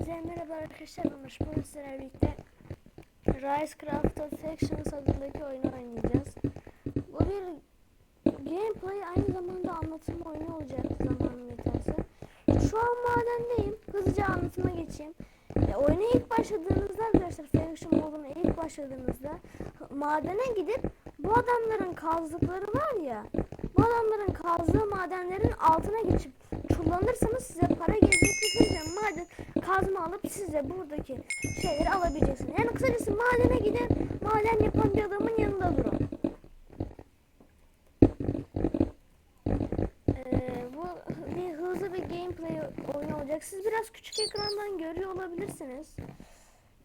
Hepinize merhaba arkadaşlar. Ömür sizlerle birlikte Rise Craft of Factions adındaki oyunu oynayacağız. Bu bir gameplay aynı zamanda anlatım oyunu olacak zamanım yeterse. Şu an madendeyim. Hızlıca anlatıma geçeyim. E, oyuna ilk başladığınızda arkadaşlar Faction moduna ilk başladığınızda madene gidip bu adamların kazdıkları var ya bu kazdığı madenlerin altına geçip kullanırsanız size para gelecek ve maden kazma alıp size buradaki şeyleri alabileceksiniz. Yani kısacası madene gidin maden yapan bir adamın yanında durun. Ee, bu bir hızlı bir gameplay oyunu. Siz biraz küçük ekrandan görüyor olabilirsiniz.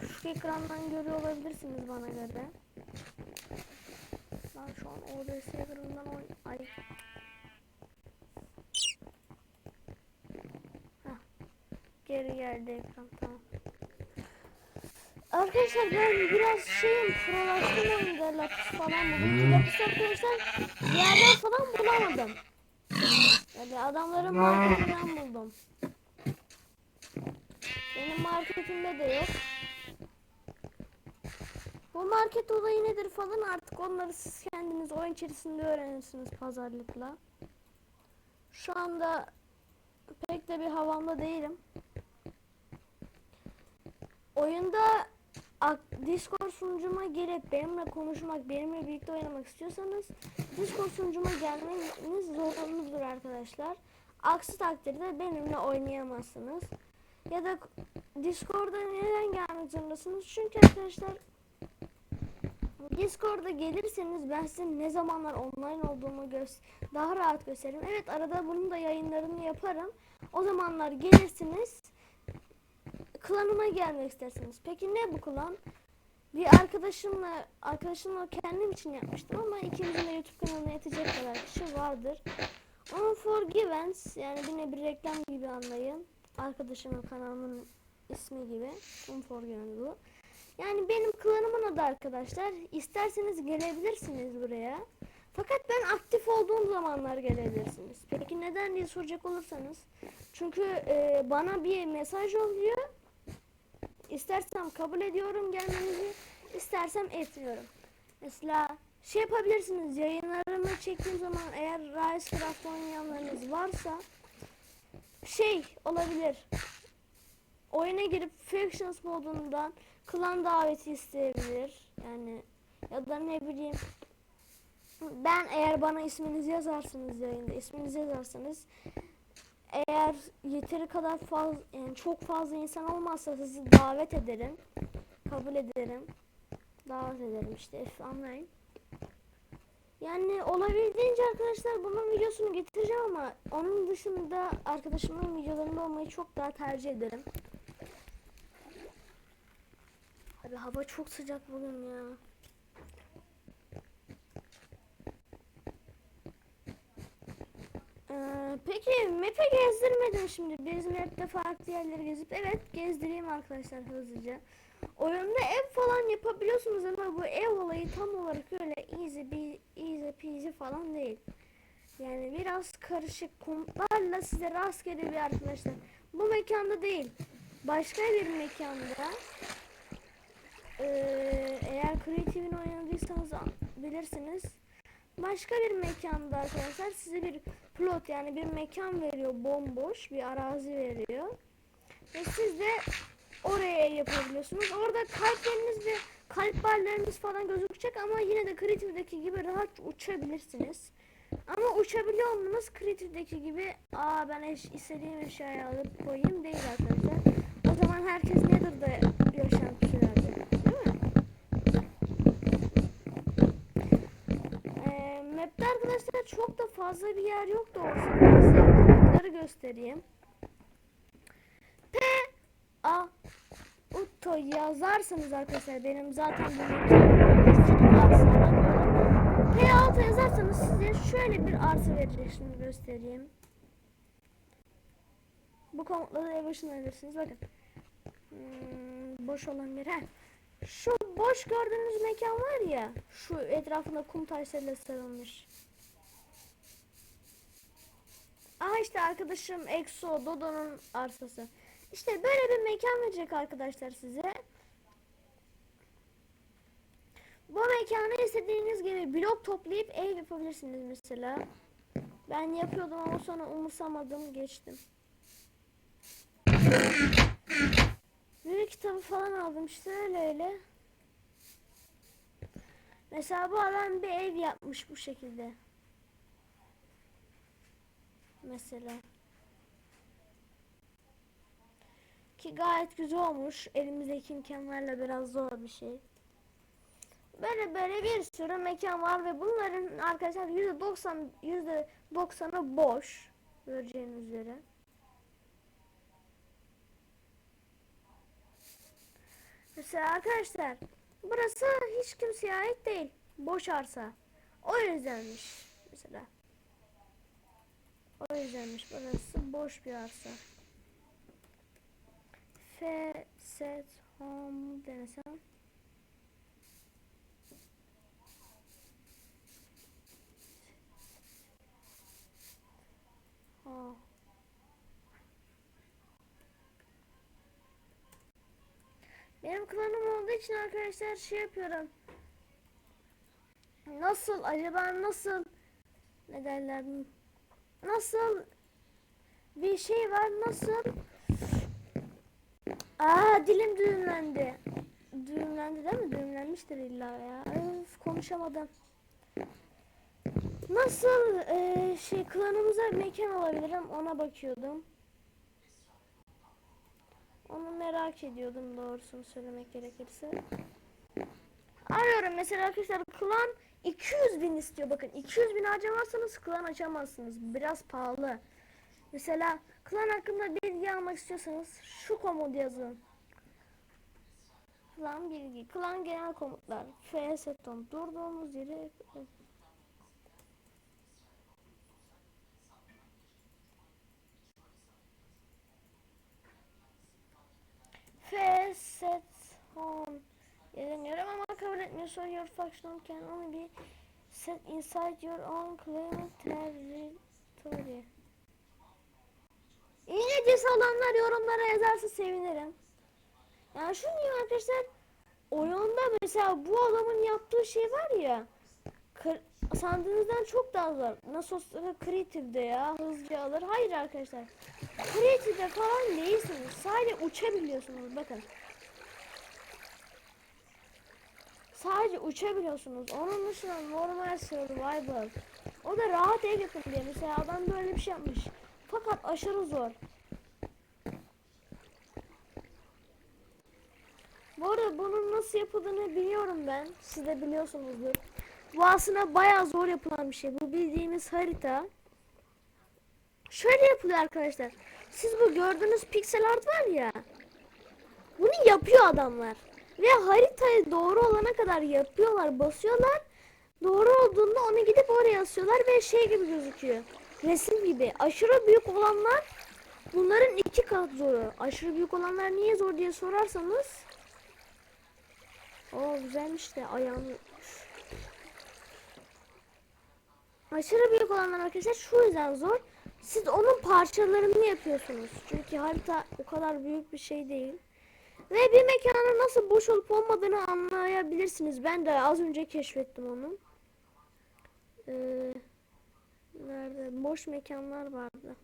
Küçük ekrandan görüyor olabilirsiniz bana göre. Ben şu an OBS ekranından oyn... Ay. Hah. Geri geldi ekran tamam. Arkadaşlar ben biraz şeyim prolaştım lapis falan buldum. Lapis arkadaşlar yerden falan bulamadım. Yani adamların marketinden buldum. Benim marketimde de yok. Bu market olayı nedir falan artık onları siz kendiniz oyun içerisinde öğrenirsiniz pazarlıkla. Şu anda pek de bir havamda değilim. Oyunda Discord sunucuma girip benimle konuşmak, benimle birlikte oynamak istiyorsanız Discord sunucuma gelmeniz zorunludur arkadaşlar. Aksi takdirde benimle oynayamazsınız. Ya da Discord'a neden gelmek zorundasınız? Çünkü arkadaşlar Discord'a gelirseniz ben size ne zamanlar online olduğumu gö- daha rahat gösteririm. Evet arada bunun da yayınlarını yaparım. O zamanlar gelirsiniz. Klanıma gelmek istersiniz. Peki ne bu klan? Bir arkadaşımla arkadaşımla kendim için yapmıştım ama ikimizin de YouTube kanalına yetecek kadar kişi vardır. Unforgivens yani yine bir reklam gibi anlayın. Arkadaşımın kanalının ismi gibi. Unforgivens bu. Yani benim klanımın adı arkadaşlar. İsterseniz gelebilirsiniz buraya. Fakat ben aktif olduğum zamanlar gelebilirsiniz. Peki neden diye soracak olursanız. Çünkü e, bana bir mesaj oluyor. İstersem kabul ediyorum gelmenizi. istersem etmiyorum. Mesela şey yapabilirsiniz. Yayınlarımı çektiğim zaman eğer Rise Craft oynayanlarınız varsa şey olabilir. Oyuna girip Factions modundan klan daveti isteyebilir. Yani ya da ne bileyim ben eğer bana isminizi yazarsınız yayında isminizi yazarsanız eğer yeteri kadar fazla yani çok fazla insan olmazsa sizi davet ederim. Kabul ederim. Davet ederim işte anlayın. Yani olabildiğince arkadaşlar bunun videosunu getireceğim ama onun dışında arkadaşımın videolarında olmayı çok daha tercih ederim. Abi hava çok sıcak bugün ya. Ee, peki map'e gezdirmedim şimdi. Biz map'te farklı yerleri gezip evet gezdireyim arkadaşlar hızlıca. Oyunda ev falan yapabiliyorsunuz ama bu ev olayı tam olarak öyle easy bir easy peasy falan değil. Yani biraz karışık komutlarla size rastgele bir arkadaşlar. Bu mekanda değil. Başka bir mekanda ee, eğer Creative'in oynadıysanız an- bilirsiniz. Başka bir mekanda arkadaşlar size bir plot yani bir mekan veriyor bomboş bir arazi veriyor. Ve siz de oraya yapabiliyorsunuz. Orada kalpleriniz ve kalp barlarınız falan gözükecek ama yine de Creative'deki gibi rahat uçabilirsiniz. Ama uçabiliyor olmanız Creative'deki gibi aa ben istediğim eşyayı alıp koyayım değil arkadaşlar. O zaman herkes Nether'da yaşantı sürerdi. Değil mi? Ee, map'te arkadaşlar çok da fazla bir yer yok da size komutları göstereyim. P A Utto yazarsanız arkadaşlar benim zaten arsalarım P6 yazarsanız size şöyle bir arsa verecek şimdi göstereyim. Bu komutları ev başına verirsiniz bakın. Hmm, boş olan bir yer. Şu boş gördüğünüz mekan var ya, şu etrafında kum taşlarıyla sarılmış. Aha işte arkadaşım Exo Dodo'nun arsası. İşte böyle bir mekan verecek arkadaşlar size. Bu mekanı istediğiniz gibi blok toplayıp ev yapabilirsiniz mesela. Ben yapıyordum ama sonra umursamadım geçtim. Büyük kitabı falan aldım işte öyle öyle. Mesela bu adam bir ev yapmış bu şekilde. Mesela. Ki gayet güzel olmuş. Elimizdeki imkanlarla biraz zor bir şey. Böyle böyle bir sürü mekan var ve bunların arkadaşlar %90 %90'ı boş. Göreceğiniz üzere. Mesela arkadaşlar burası hiç kimseye ait değil. Boş arsa. O yüzdenmiş mesela. O yüzdenmiş burası boş bir arsa. F set home denesem. Ha. Benim klanım olduğu için arkadaşlar şey yapıyorum. Nasıl acaba nasıl ne derler nasıl bir şey var nasıl Aa dilim düğümlendi. Düğümlendi değil mi? Düğümlenmiştir illa ya. Öf, konuşamadım. Nasıl e, şey klanımıza mekan alabilirim ona bakıyordum. Onu merak ediyordum doğrusunu söylemek gerekirse. Arıyorum mesela arkadaşlar klan 200 bin istiyor. Bakın 200 bin harcamazsanız klan açamazsınız. Biraz pahalı. Mesela klan hakkında bilgi almak istiyorsanız şu komodu yazın. Klan bilgi, klan genel komutlar, F seton, durduğumuz yeri F set home yazamıyorum ama kabul etmiyorsa your faction can only be set inside your own claim territory. İngilizcesi olanlar yorumlara yazarsa sevinirim. Yani şunu diyeyim arkadaşlar oyunda mesela bu adamın yaptığı şey var ya sandığınızdan çok daha zor. Nasıl olsa Creative'de ya hızlıca alır. Hayır arkadaşlar. Creative'de falan değilsiniz. Sadece uçabiliyorsunuz bakın. Sadece uçabiliyorsunuz. Onun dışında normal survival. O da rahat ev yapın diye. Mesela adam böyle bir şey yapmış. Fakat aşırı zor. Bu arada bunun nasıl yapıldığını biliyorum ben. Siz de biliyorsunuzdur. Bu aslında bayağı zor yapılan bir şey. Bu bildiğimiz harita. Şöyle yapılıyor arkadaşlar. Siz bu gördüğünüz piksel art var ya. Bunu yapıyor adamlar. Ve haritayı doğru olana kadar yapıyorlar, basıyorlar. Doğru olduğunda onu gidip oraya asıyorlar ve şey gibi gözüküyor. Resim gibi. Aşırı büyük olanlar bunların iki kat zoru. Aşırı büyük olanlar niye zor diye sorarsanız o güzelmiş de ayağını Aşırı büyük olanlar arkadaşlar şu yüzden zor. Siz onun parçalarını yapıyorsunuz. Çünkü harita o kadar büyük bir şey değil. Ve bir mekanın nasıl boş olup olmadığını anlayabilirsiniz. Ben de az önce keşfettim onu. Ee, nerede? Boş mekanlar vardı.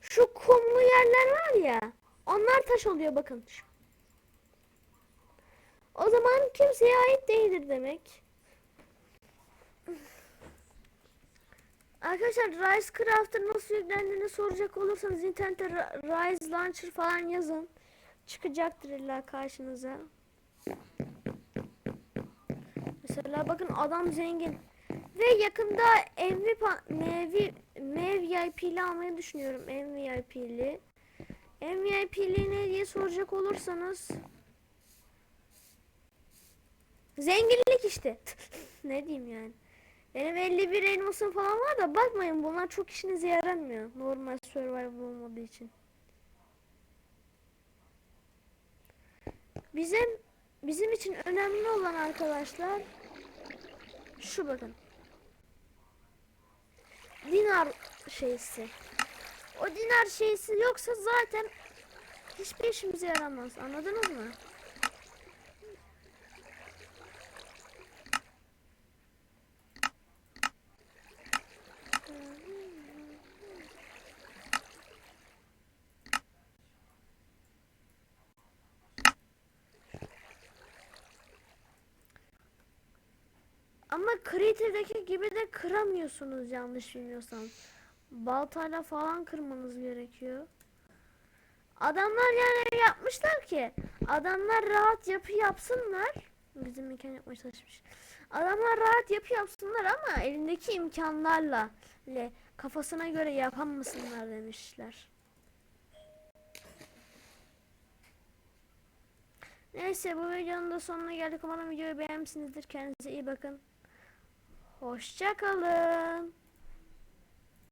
Şu kumlu yerler var ya. Onlar taş oluyor bakın. O zaman kimseye ait değildir demek. Arkadaşlar Rise Crafter nasıl yüklendiğini soracak olursanız internette Ri- Rise Launcher falan yazın. Çıkacaktır illa karşınıza. Mesela bakın adam zengin. Ve yakında MVP, MV, MVIP'li almayı düşünüyorum. MVIP'li. MVIP'li ne diye soracak olursanız Zenginlik işte. ne diyeyim yani. Benim 51 elmasım falan var da bakmayın bunlar çok işinize yaramıyor. Normal survival olmadığı için. Bizim bizim için önemli olan arkadaşlar şu bakın. Dinar şeysi. O dinar şeysi yoksa zaten hiçbir işimize yaramaz. Anladınız mı? Ama Creative'deki gibi de kıramıyorsunuz yanlış bilmiyorsam. Baltayla falan kırmanız gerekiyor. Adamlar yani yapmışlar ki adamlar rahat yapı yapsınlar. Bizim mekan yapmaya çalışmış. Adamlar rahat yapı yapsınlar ama elindeki imkanlarla le, kafasına göre yapamasınlar demişler. Neyse bu videonun da sonuna geldik. Umarım videoyu beğenmişsinizdir. Kendinize iyi bakın. Hoşça kalın.